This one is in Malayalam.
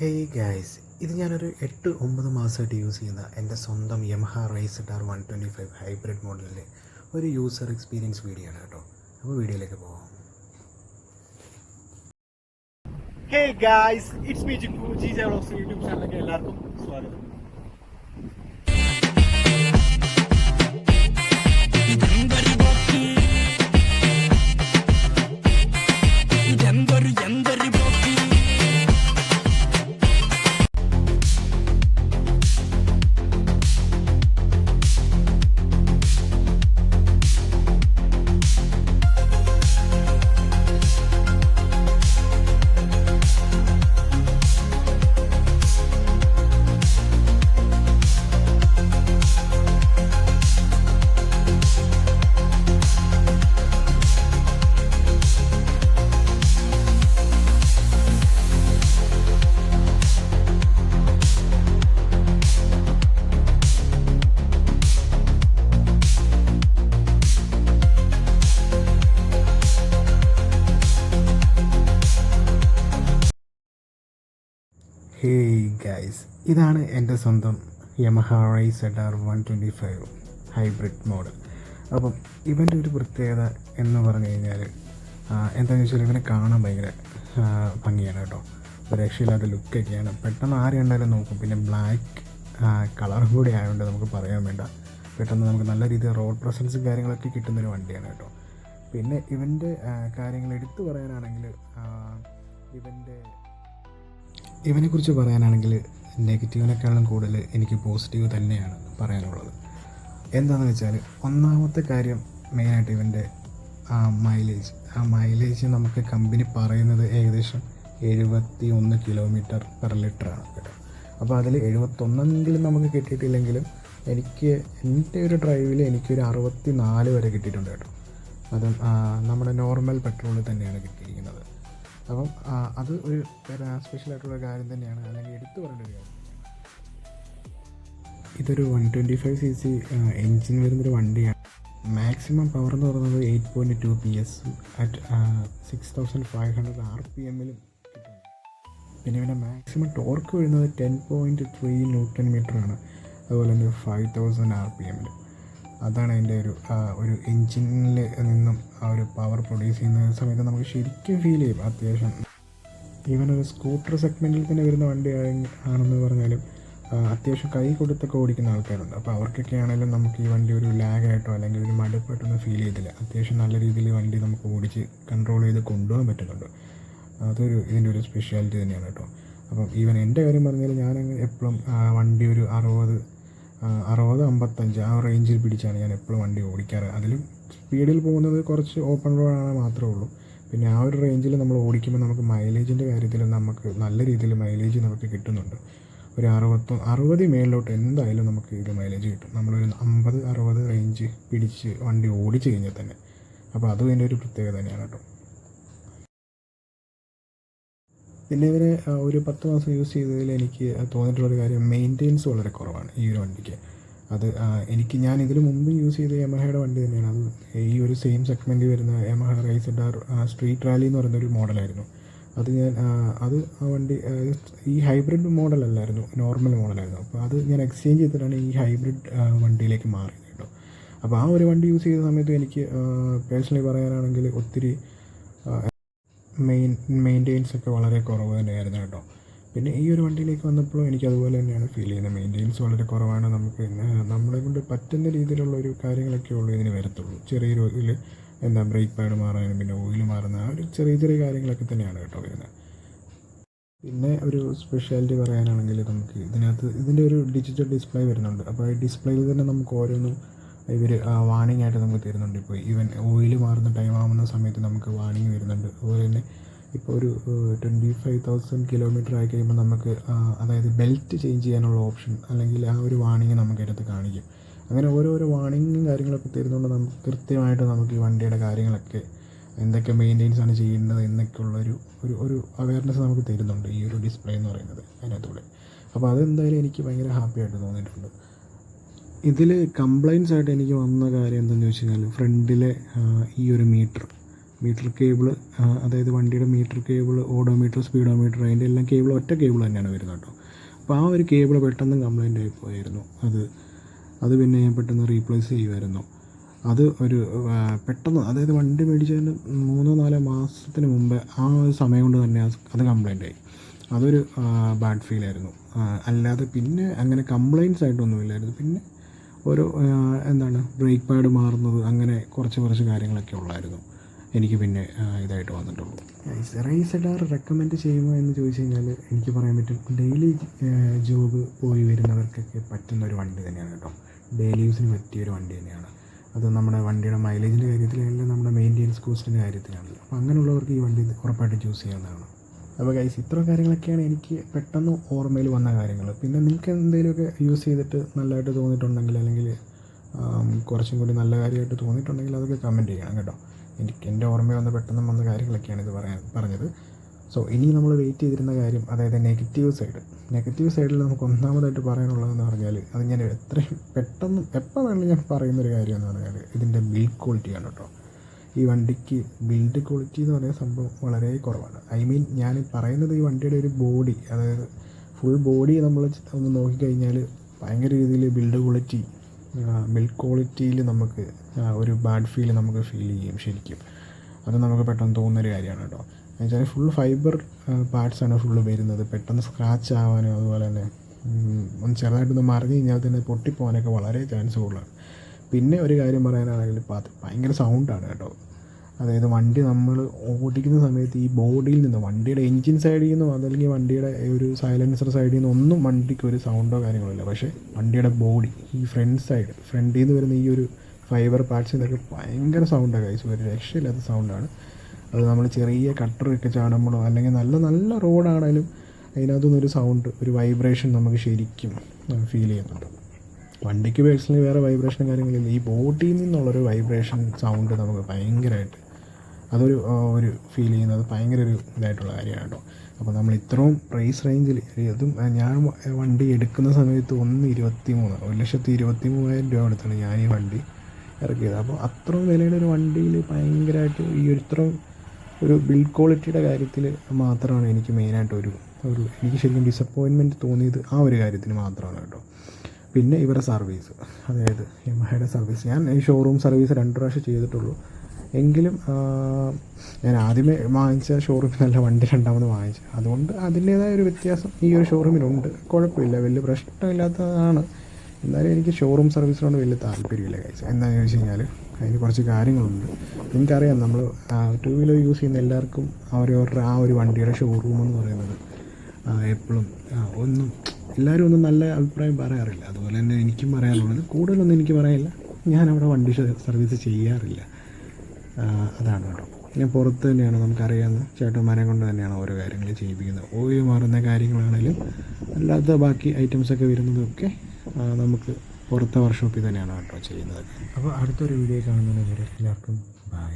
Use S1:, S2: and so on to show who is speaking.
S1: ഹേയ് ഗായ്സ് ഇത് ഞാനൊരു എട്ട് ഒമ്പത് മാസമായിട്ട് യൂസ് ചെയ്യുന്ന എന്റെ സ്വന്തം Yamaha Ray Z R one twenty five hybrid മോഡലിലെ ഒരു യൂസർ എക്സ്പീരിയൻസ് വീഡിയോ ആണ് കേട്ടോ. അപ്പോൾ വീഡിയോയിലേക്ക് പോകാം
S2: hey guys it's me Jikku G J vlogs YouTube ചാനലിലേക്ക് എല്ലാവർക്കും സ്വാഗതം.
S3: എന്തൊരു
S1: ഗായ്സ് ഇതാണ് എന്റെ സ്വന്തം Yamaha RayZR one twenty five hybrid model അപ്പം ഇവന്റെ ഒരു പ്രത്യേകത എന്ന് പറഞ്ഞു കഴിഞ്ഞാൽ എന്താണെന്ന് വെച്ചാൽ ഇവനെ കാണാൻ ഭയങ്കര ഭംഗിയാണ് കേട്ടോ. രക്ഷയില്ലാത്ത ലുക്കൊക്കെയാണ് പെട്ടെന്ന് ആര് കണ്ടാലും നോക്കും. പിന്നെ ബ്ലാക്ക് കളർ കൂടി ആയതുകൊണ്ട് നമുക്ക് പറയാൻ വേണ്ട. പെട്ടെന്ന് നമുക്ക് നല്ല രീതിയിൽ റോഡ് പ്രസൻസും കാര്യങ്ങളൊക്കെ കിട്ടുന്നൊരു വണ്ടിയാണ് കേട്ടോ. പിന്നെ ഇവന്റെ കാര്യങ്ങൾ എടുത്തു പറയാനാണെങ്കിൽ ഇവന്റെ ഇവനെക്കുറിച്ച് പറയാനാണെങ്കിൽ നെഗറ്റീവിനേക്കാളും കൂടുതൽ എനിക്ക് പോസിറ്റീവ് തന്നെയാണ് പറയാനുള്ളത്. എന്താണെന്ന് വെച്ചാൽ ഒന്നാമത്തെ കാര്യം മെയിനായിട്ട് ഇവന്റെ ആ മൈലേജ്. ആ മൈലേജ് നമുക്ക് കമ്പനി പറയുന്നത് ഏകദേശം എഴുപത്തി ഒന്ന് കിലോമീറ്റർ പെർ ലിറ്ററാണ് കേട്ടോ. അപ്പോൾ അതിൽ എഴുപത്തൊന്നെങ്കിലും നമുക്ക് കിട്ടിയിട്ടില്ലെങ്കിലും എനിക്ക് എന്റെ ഒരു ഡ്രൈവിൽ എനിക്കൊരു അറുപത്തി നാല് വരെ കിട്ടിയിട്ടുണ്ട് കേട്ടോ. അതും നമ്മുടെ നോർമൽ പെട്രോളിൽ തന്നെയാണ് കിട്ടിയിരിക്കുന്നത്. അപ്പം അത് ഒരു സ്പെഷ്യൽ ആയിട്ടുള്ള കാര്യം തന്നെയാണ്. അല്ലെങ്കിൽ എടുത്തു പറയേണ്ട ഒരു കാര്യം ഇതൊരു one twenty five C C engine വരുന്നൊരു വണ്ടിയാണ്. മാക്സിമം പവർ എന്ന് പറയുന്നത് eight point two P S at six thousand five hundred R P എമ്മിലും പിന്നെ ഇവിടെ മാക്സിമം ടോർക്ക് വരുന്നത് ടെൻ പോയിന്റ് ത്രീ ന്യൂട്ടൺ മീറ്ററാണ്. അതുപോലെ തന്നെ ഫൈവ് തൗസൻഡ് ആർ പി എമ്മിൽ അതാണ് അതിന്റെ ഒരു ഒരു എൻജിനിൽ നിന്നും ആ ഒരു പവർ പ്രൊഡ്യൂസ് ചെയ്യുന്ന സമയത്ത് നമുക്ക് ശരിക്കും ഫീൽ ചെയ്യും. അത്യാവശ്യം ഈവൻ ഒരു സ്കൂട്ടർ സെഗ്മെന്റിൽ തന്നെ വരുന്ന വണ്ടി ആണെന്ന് പറഞ്ഞാലും അത്യാവശ്യം കൈ കൊടുത്തൊക്കെ ഓടിക്കുന്ന ആൾക്കാരുണ്ട്. അപ്പോൾ അവർക്കൊക്കെ ആണെങ്കിലും നമുക്ക് ഈ വണ്ടി ഒരു ലാഗായിട്ടോ അല്ലെങ്കിൽ ഒരു മടുപ്പായിട്ടൊന്നും ഫീൽ ചെയ്തില്ല അത്യാവശ്യം നല്ല രീതിയിൽ വണ്ടി നമുക്ക് ഓടിച്ച് കൺട്രോൾ ചെയ്ത് കൊണ്ടുപോകാൻ പറ്റുന്നുണ്ട്. അതൊരു ഇതിന്റെ ഒരു സ്പെഷ്യാലിറ്റി തന്നെയാണ് കേട്ടോ. അപ്പം ഈവൻ എന്റെ കാര്യം പറഞ്ഞാൽ ഞാൻ എപ്പോഴും വണ്ടി ഒരു അറുപത് അറുപത് അമ്പത്തഞ്ച് ആ റേഞ്ചിൽ പിടിച്ചാണ് ഞാൻ എപ്പോഴും വണ്ടി ഓടിക്കാറ്. അതിലും സ്പീഡിൽ പോകുന്നത് കുറച്ച് ഓപ്പൺ റോഡാണ് മാത്രമേ ഉള്ളൂ. പിന്നെ ആ ഒരു റേഞ്ചിൽ നമ്മൾ ഓടിക്കുമ്പോൾ നമുക്ക് മൈലേജിന്റെ കാര്യത്തിൽ നമുക്ക് നല്ല രീതിയിൽ മൈലേജ് നമുക്ക് കിട്ടുന്നുണ്ട്. ഒരു അറുപത്തൊ അറുപത് മേളിലോട്ട് എന്തായാലും നമുക്ക് ഇത് മൈലേജ് കിട്ടും. നമ്മളൊരു അമ്പത് അറുപത് റേഞ്ച് പിടിച്ച് വണ്ടി ഓടിച്ച് കഴിഞ്ഞാൽ തന്നെ. അപ്പോൾ അതും ഇതിന്റെ ഒരു പ്രത്യേകത തന്നെയാണ് കേട്ടോ. പിന്നെ ഇവരെ ഒരു പത്ത് മാസം യൂസ് ചെയ്തതിൽ എനിക്ക് തോന്നിയിട്ടുള്ളൊരു കാര്യം മെയിന്റെനൻസ് വളരെ കുറവാണ് ഈ ഒരു വണ്ടിക്ക്. അത് എനിക്ക് ഞാൻ ഇതിന് മുമ്പ് യൂസ് ചെയ്ത യമഹയുടെ വണ്ടി തന്നെയാണ്. അത് ഈ ഒരു സെയിം സെഗ്മെന്റിൽ വരുന്ന യമഹ റൈസഡാർ സ്ട്രീറ്റ് റാലി എന്ന് പറയുന്ന ഒരു മോഡലായിരുന്നു. അത് ഞാൻ അത് ആ വണ്ടി ഈ ഹൈബ്രിഡ് മോഡലല്ലായിരുന്നു നോർമൽ മോഡലായിരുന്നു അപ്പോൾ അത് ഞാൻ എക്സ്ചേഞ്ച് ചെയ്തിട്ടാണ് ഈ ഹൈബ്രിഡ് വണ്ടിയിലേക്ക് മാറിയത് കേട്ടോ. അപ്പോൾ ആ ഒരു വണ്ടി യൂസ് ചെയ്ത സമയത്ത് എനിക്ക് പേഴ്സണലി പറയാനാണെങ്കിൽ ഒത്തിരി മെയിൻ മെയിന്റെയിൻസ് ഒക്കെ വളരെ കുറവ് തന്നെയായിരുന്നു കേട്ടോ. പിന്നെ ഈ ഒരു വണ്ടിയിലേക്ക് വന്നപ്പോഴും എനിക്ക് അതുപോലെ തന്നെയാണ് ഫീൽ ചെയ്യുന്നത്. മെയിന്റെയിൻസ് വളരെ കുറവാണ് നമുക്ക് നമ്മളെ കൊണ്ട് പറ്റുന്ന രീതിയിലുള്ള ഒരു കാര്യങ്ങളൊക്കെ ഉള്ളൂ ഇതിന് വരത്തുള്ളൂ. ചെറിയൊരു ഇതിൽ എന്താ ബ്രേക്ക് പാഡ് മാറാനും പിന്നെ ഓയിൽ മാറുന്ന ആ ഒരു ചെറിയ ചെറിയ കാര്യങ്ങളൊക്കെ തന്നെയാണ് കേട്ടോ വരുന്നത്. പിന്നെ ഒരു സ്പെഷ്യാലിറ്റി പറയാനാണെങ്കിൽ നമുക്ക് ഇതിനകത്ത് ഇതിന്റെ ഒരു ഡിജിറ്റൽ ഡിസ്പ്ലേ വരുന്നുണ്ട്. അപ്പോൾ ഈ ഡിസ്പ്ലേയിൽ തന്നെ നമുക്ക് ഓരോന്നും ഇവർ വാണിംഗ് ആയിട്ട് നമുക്ക് തരുന്നുണ്ട്. ഇപ്പോൾ ഈവൻ ഓയിൽ മാറുന്ന ടൈം ആവുന്ന സമയത്ത് നമുക്ക് വാണിംഗ് വരുന്നുണ്ട്. അതുപോലെ തന്നെ ഇപ്പോൾ ഒരു ട്വന്റി ഫൈവ് തൗസൻഡ് കിലോമീറ്റർ ആയി കഴിയുമ്പോൾ നമുക്ക് അതായത് ബെൽറ്റ് ചേഞ്ച് ചെയ്യാനുള്ള ഓപ്ഷൻ അല്ലെങ്കിൽ ആ ഒരു വാണിംഗ് നമുക്ക് അതിനകത്ത് കാണിക്കും. അങ്ങനെ ഓരോരോ വാണിങ്ങും കാര്യങ്ങളൊക്കെ തരുന്നതുകൊണ്ട് നമുക്ക് കൃത്യമായിട്ട് നമുക്ക് ഈ വണ്ടിയുടെ കാര്യങ്ങളൊക്കെ എന്തൊക്കെ മെയിന്റെയിൻസ് ആണ് ചെയ്യേണ്ടത് എന്നൊക്കെയുള്ളൊരു ഒരു ഒരു അവയർനെസ് നമുക്ക് തരുന്നുണ്ട് ഈ ഒരു ഡിസ്പ്ലേ എന്ന് പറയുന്നത് അതിനകത്തൂടെ. അപ്പോൾ അതെന്തായാലും എനിക്ക് ഭയങ്കര ഹാപ്പി ആയിട്ട് തോന്നിയിട്ടുണ്ട്. ഇതിൽ കംപ്ലൈൻസ് ആയിട്ട് എനിക്ക് വന്ന കാര്യം എന്താണെന്ന് വെച്ച് കഴിഞ്ഞാൽ ഫ്രണ്ടിലെ ഈ ഒരു മീറ്റർ മീറ്റർ കേബിൾ അതായത് വണ്ടിയുടെ മീറ്റർ കേബിൾ ഓഡോമീറ്റർ സ്പീഡോമീറ്റർ അതിന്റെ എല്ലാം കേബിൾ ഒറ്റ കേബിൾ തന്നെയാണ് വരുന്നത് കേട്ടോ. അപ്പോൾ ആ ഒരു കേബിൾ പെട്ടെന്ന് കംപ്ലൈന്റ് ആയി പോയായിരുന്നു. അത് അത് പിന്നെ ഞാൻ പെട്ടെന്ന് റീപ്ലേസ് ചെയ്യുമായിരുന്നു. അത് ഒരു പെട്ടെന്ന് അതായത് വണ്ടി മേടിച്ചതിന് മൂന്നോ നാലോ മാസത്തിന് മുമ്പ് ആ ഒരു സമയം കൊണ്ട് തന്നെ അത് കംപ്ലൈന്റ് ആയി. അതൊരു ബാഡ് ഫീലായിരുന്നു അല്ലാതെ പിന്നെ അങ്ങനെ കംപ്ലൈന്റ്സ് ആയിട്ടൊന്നുമില്ലായിരുന്നു. പിന്നെ ഒരു എന്താണ് ബ്രേക്ക് പാഡ് മാറുന്നത് അങ്ങനെ കുറച്ച് കുറച്ച് കാര്യങ്ങളൊക്കെ ഉള്ളായിരുന്നു. എനിക്ക് പിന്നെ ഇതായിട്ട് വന്നിട്ടുള്ളൂ. റൈസഡാർ റെക്കമെൻഡ് ചെയ്യുമോ എന്ന് ചോദിച്ചു കഴിഞ്ഞാൽ എനിക്ക് പറയാൻ പറ്റും ഡെയിലി ജോബ് പോയി വരുന്നവർക്കൊക്കെ പറ്റുന്ന ഒരു വണ്ടി തന്നെയാണ് കേട്ടോ. ഡെയിലി യൂസിന് പറ്റിയ ഒരു വണ്ടി തന്നെയാണ്. അത് നമ്മുടെ വണ്ടിയുടെ മൈലേജിന്റെ കാര്യത്തിലല്ല നമ്മുടെ മെയിന്റെനൻസ് കോസ്റ്റിന്റെ കാര്യത്തിലാണല്ലോ അപ്പോൾ അങ്ങനെയുള്ളവർക്ക് ഈ വണ്ടി ഉറപ്പായിട്ട് ചൂസ് ചെയ്യാവുന്നതാണ്. അപ്പോൾ ഗൈസ് ഇത്ര കാര്യങ്ങളൊക്കെയാണ് എനിക്ക് പെട്ടെന്ന് ഓർമ്മയിൽ വന്ന കാര്യങ്ങൾ. പിന്നെ നിങ്ങൾക്ക് എന്തെങ്കിലുമൊക്കെ യൂസ് ചെയ്തിട്ട് നല്ലതായിട്ട് തോന്നിയിട്ടുണ്ടെങ്കിൽ അല്ലെങ്കിൽ കുറച്ചും കൂടി നല്ല കാര്യമായിട്ട് തോന്നിയിട്ടുണ്ടെങ്കിൽ അതൊക്കെ കമന്റ് ചെയ്യണം കേട്ടോ. എനിക്ക് എന്റെ ഓർമ്മയിൽ വന്ന പെട്ടെന്ന് വന്ന കാര്യങ്ങളൊക്കെയാണ് ഇത് പറയാൻ പറഞ്ഞത്. സോ ഇനി നമ്മൾ വെയിറ്റ് ചെയ്തിരുന്ന കാര്യം അതായത് നെഗറ്റീവ് സൈഡ് നെഗറ്റീവ് സൈഡിൽ നമുക്ക് ഒന്നാമതായിട്ട് പറയാനുള്ളതെന്ന് പറഞ്ഞാൽ അത് ഞാൻ എത്രയും പെട്ടെന്ന് എപ്പോൾ വേണമെങ്കിലും ഞാൻ പറയുന്നൊരു കാര്യം എന്ന് പറഞ്ഞാൽ ഇതിന്റെ ബിൽഡ് ക്വാളിറ്റിയാണ് കേട്ടോ. ഈ വണ്ടിക്ക് ബിൽഡ് ക്വാളിറ്റി എന്ന് പറയുന്ന സംഭവം വളരെ കുറവാണ്. ഐ മീൻ ഞാൻ പറയുന്നത് ഈ വണ്ടിയുടെ ഒരു ബോഡി അതായത് ഫുൾ ബോഡി നമ്മൾ ഒന്ന് നോക്കിക്കഴിഞ്ഞാൽ ഭയങ്കര രീതിയിൽ ബിൽഡ് ക്വാളിറ്റി ബിൽഡ് ക്വാളിറ്റിയിൽ നമുക്ക് ഒരു ബാഡ് ഫീൽ നമുക്ക് ഫീൽ ചെയ്യും ശരിക്കും. അത് നമുക്ക് പെട്ടെന്ന് തോന്നുന്നൊരു കാര്യമാണ് കേട്ടോ. എന്നുവെച്ചാൽ ഫുൾ ഫൈബർ പാർട്സാണ് ഫുള്ള് വരുന്നത്. പെട്ടെന്ന് സ്ക്രാച്ച് ആവാനോ അതുപോലെ തന്നെ ഒന്ന് ചെറുതായിട്ടൊന്ന് മറിഞ്ഞ് കഴിഞ്ഞാൽ തന്നെ പൊട്ടിപ്പോകാനൊക്കെ വളരെ ചാൻസ് കൂടുതലാണ്. പിന്നെ ഒരു കാര്യം പറയാനാണെങ്കിൽ അത് ഭയങ്കര സൗണ്ടാണ് കേട്ടോ. അതായത് വണ്ടി നമ്മൾ ഓടിക്കുന്ന സമയത്ത് ഈ ബോഡിയിൽ നിന്ന് വണ്ടിയുടെ എൻജിൻ സൈഡിൽ നിന്നോ അതല്ലെങ്കിൽ വണ്ടിയുടെ ഒരു സൈലൻസർ സൈഡിൽ നിന്നോ ഒന്നും വണ്ടിക്ക് ഒരു സൗണ്ടോ കാര്യങ്ങളോ ഇല്ല. പക്ഷേ വണ്ടിയുടെ ബോഡി ഈ ഫ്രണ്ട് സൈഡ് ഫ്രണ്ടിൽ നിന്ന് വരുന്ന ഈ ഒരു ഫൈബർ പാർട്സ് ഇതൊക്കെ ഭയങ്കര സൗണ്ടാണ് കൈസ് ഒരു രക്ഷയില്ലാത്ത സൗണ്ടാണ് അത് നമ്മൾ ചെറിയ കട്ടറൊക്കെ ചാടുമ്പോഴോ അല്ലെങ്കിൽ നല്ല നല്ല റോഡാണെങ്കിലും അതിനകത്തുനിന്നൊരു സൗണ്ട് ഒരു വൈബ്രേഷൻ നമുക്ക് ശരിക്കും ഫീൽ ചെയ്യുന്നുണ്ട്. വണ്ടിക്ക് പേഴ്സണലി വേറെ വൈബ്രേഷൻ കാര്യങ്ങളില്ല ഈ ബോഡിയിൽ നിന്നുള്ളൊരു വൈബ്രേഷൻ സൗണ്ട് നമുക്ക് ഭയങ്കരമായിട്ട് അതൊരു ഒരു ഫീൽ ചെയ്യുന്നത് ഭയങ്കര ഒരു ഇതായിട്ടുള്ള കാര്യമാണ് കേട്ടോ അപ്പോൾ നമ്മൾ ഇത്രയും പ്രൈസ് റേഞ്ചിൽ അതും ഞാൻ വണ്ടി എടുക്കുന്ന സമയത്ത് ഒന്ന് ഇരുപത്തി മൂന്ന് ഒരു ലക്ഷത്തി ഇരുപത്തി മൂവായിരം രൂപ കൊടുത്താണ് ഞാൻ ഈ വണ്ടി ഇറക്കിയത്. അപ്പോൾ അത്രയും വിലയുടെ ഒരു വണ്ടിയിൽ ഭയങ്കരമായിട്ട് ഈ ഒരു ഇത്രയും ഒരു ബിൽഡ് ക്വാളിറ്റിയുടെ കാര്യത്തിൽ മാത്രമാണ് എനിക്ക് മെയിനായിട്ട് ഒരു ഒരു എനിക്ക് ശരിക്കും ഡിസപ്പോയിൻമെന്റ് തോന്നിയത് ആ ഒരു കാര്യത്തിന് മാത്രമാണ് കേട്ടോ. പിന്നെ ഇവരുടെ സർവീസ്. അതായത് യമഹയുടെ സർവീസ്. ഞാൻ ഈ ഷോറൂം സർവീസ് രണ്ട് പ്രാവശ്യം ചെയ്തിട്ടുള്ളൂ. എങ്കിലും ഞാൻ ആദ്യമേ വാങ്ങിച്ച ഷോറൂമിൽ നല്ല വണ്ടി രണ്ടാമത് വാങ്ങിച്ചു അതുകൊണ്ട് അതിന്റേതായ ഒരു വ്യത്യാസം ഈ ഒരു ഷോറൂമിലുണ്ട് കുഴപ്പമില്ല. വലിയ പ്രശ്നമില്ലാത്തതാണ്. എന്നാലും എനിക്ക് ഷോറൂം സർവീസിനോട് വലിയ താല്പര്യമില്ല കഴിച്ചു എന്താണെന്ന് ചോദിച്ചു കഴിഞ്ഞാൽ അതിന് കുറച്ച് കാര്യങ്ങളുണ്ട്. എനിക്കറിയാം നമ്മൾ ടു വീലർ യൂസ് ചെയ്യുന്ന എല്ലാവർക്കും അവരവരുടെ ആ ഒരു വണ്ടിയുടെ ഷോറൂം എന്ന് പറയുന്നത് എപ്പോഴും ഒന്നും എല്ലാവരും ഒന്നും നല്ല അഭിപ്രായം പറയാറില്ല. അതുപോലെ തന്നെ എനിക്കും പറയാനുള്ളത് കൂടുതലൊന്നും എനിക്ക് പറയാനില്ല. ഞാൻ അവിടെ വണ്ടി സർവീസ് ചെയ്യാറില്ല. അതാണ് കേട്ടോ. ഞാൻ പുറത്ത് തന്നെയാണ് നമുക്കറിയാവുന്ന ചേട്ടന്മാരെ കൊണ്ട് തന്നെയാണ് ഓരോ കാര്യങ്ങൾ ചെയ്യിപ്പിക്കുന്നത്. ഓയിൽ മാറുന്ന കാര്യങ്ങളാണെങ്കിലും അല്ലാത്ത ബാക്കി ഐറ്റംസൊക്കെ വരുന്നതൊക്കെ നമുക്ക് പുറത്തെ വർക്ക്ഷോപ്പിൽ തന്നെയാണ് കേട്ടോ ചെയ്യുന്നത്. അപ്പോൾ അടുത്തൊരു വീഡിയോ കാണുന്നതിന് എല്ലാവർക്കും ബൈ